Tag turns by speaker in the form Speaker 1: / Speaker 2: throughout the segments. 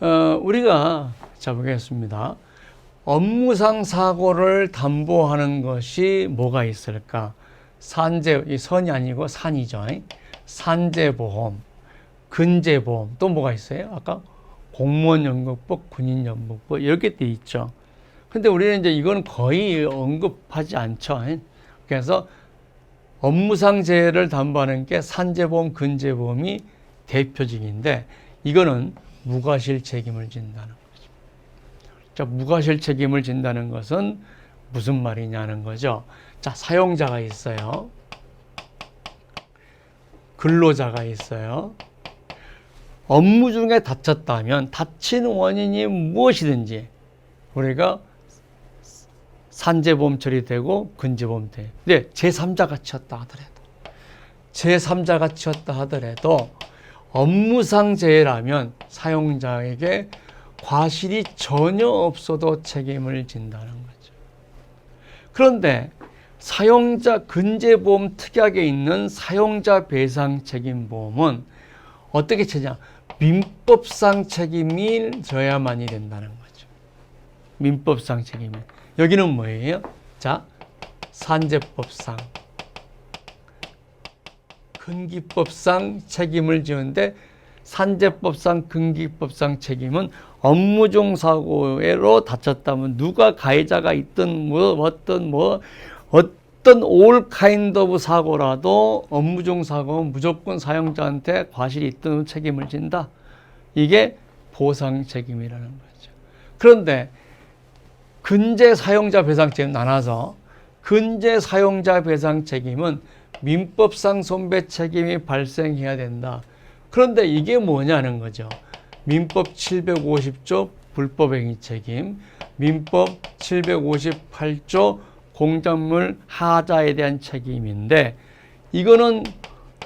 Speaker 1: 어, 우리가 자 보겠습니다. 업무상 사고를 담보하는 것이 뭐가 있을까? 산재, 이 선이 아니고 산이죠. 산재보험, 근재보험, 또 뭐가 있어요? 아까 공무원연금법, 군인연금법, 이렇게 돼 있죠. 근데 우리는 이제 이건 거의 언급하지 않죠. 그래서 업무상 재해를 담보하는 게 산재보험, 근재보험이 대표적인데 이거는 무과실 책임을 진다는 거죠. 자, 무과실 책임을 진다는 것은 무슨 말이냐는 거죠. 자, 사용자가 있어요. 근로자가 있어요. 업무 중에 다쳤다면 다친 원인이 무엇이든지 우리가 산재보험 처리되고 근재보험 돼. 근데 제3자가 치었다 하더라도 제3자가 치었다 하더라도 업무상 재해라면 사용자에게 과실이 전혀 없어도 책임을 진다는 거죠. 그런데 사용자 근제보험 특약에 있는 사용자 배상 책임 보험은 어떻게 치냐? 민법상 책임이 져야만이 된다는 거죠. 민법상 책임이. 여기는 뭐예요? 자, 산재법상, 근기법상 책임을 지는데 산재법상, 근기법상 책임은 업무 중 사고로 다쳤다면 누가 가해자가 있든 뭐 어떤 뭐 어떤 올 카인드 오브 사고라도 업무 중 사고는 무조건 사용자한테 과실이 있든 책임을 진다. 이게 보상 책임이라는 거죠. 그런데 근제 사용자 배상 책임 나눠서 근제 사용자 배상 책임은 민법상 손배 책임이 발생해야 된다. 그런데 이게 뭐냐는 거죠. 민법 750조 불법행위 책임, 민법 758조 공작물 하자에 대한 책임인데 이거는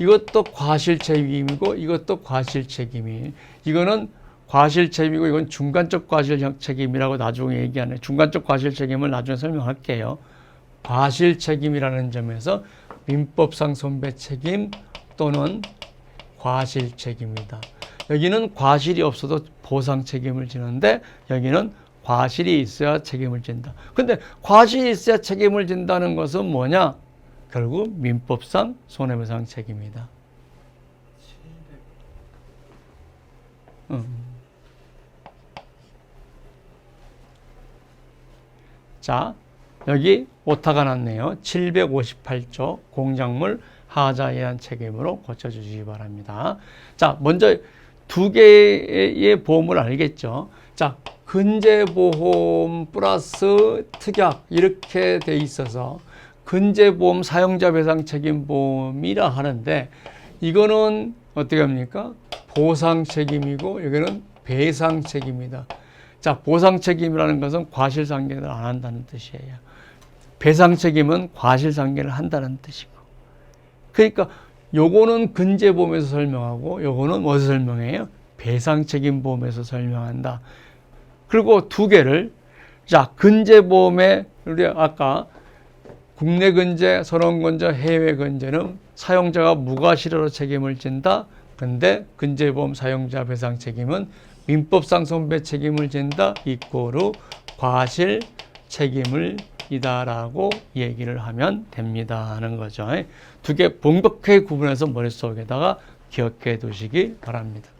Speaker 1: 이것도 과실 책임이고 이것도 과실 책임이 이거는 과실 책임이고 이건 중간적 과실 책임이라고 나중에 얘기하네. 중간적 과실 책임을 나중에 설명할게요. 과실 책임이라는 점에서 민법상 손배 책임 또는 과실 책임이다. 여기는 과실이 없어도 보상 책임을 지는데 여기는 과실이 있어야 책임을 진다. 근데 과실이 있어야 책임을 진다는 것은 뭐냐? 결국 민법상 손해배상 책임이다. 음. 자, 여기 오타가 났네요. 758조 공작물 하자에 대한 책임으로 고쳐주시기 바랍니다. 자, 먼저 두 개의 보험을 알겠죠. 자, 근제보험 플러스 특약 이렇게 돼 있어서 근제보험 사용자 배상 책임 보험이라 하는데 이거는 어떻게 합니까? 보상 책임이고 여기는 배상 책임이다. 자, 보상 책임이라는 것은 과실 상계를 안 한다는 뜻이에요. 배상 책임은 과실 상계를 한다는 뜻이고. 그러니까 요거는 근제 보험에서 설명하고 요거는 뭐서 설명해요? 배상 책임 보험에서 설명한다. 그리고 두 개를 자, 근제 보험에 우리 아까 국내 근제, 선원 근제, 해외 근제는 사용자가 무과실로 책임을 진다. 근데 근제보험 사용자 배상 책임은 민법상 손배 책임을 진다. 이꼬르 과실 책임을 이다라고 얘기를 하면 됩니다 하는 거죠. 두 개 본격하게 구분해서 머릿속에다가 기억해 두시기 바랍니다.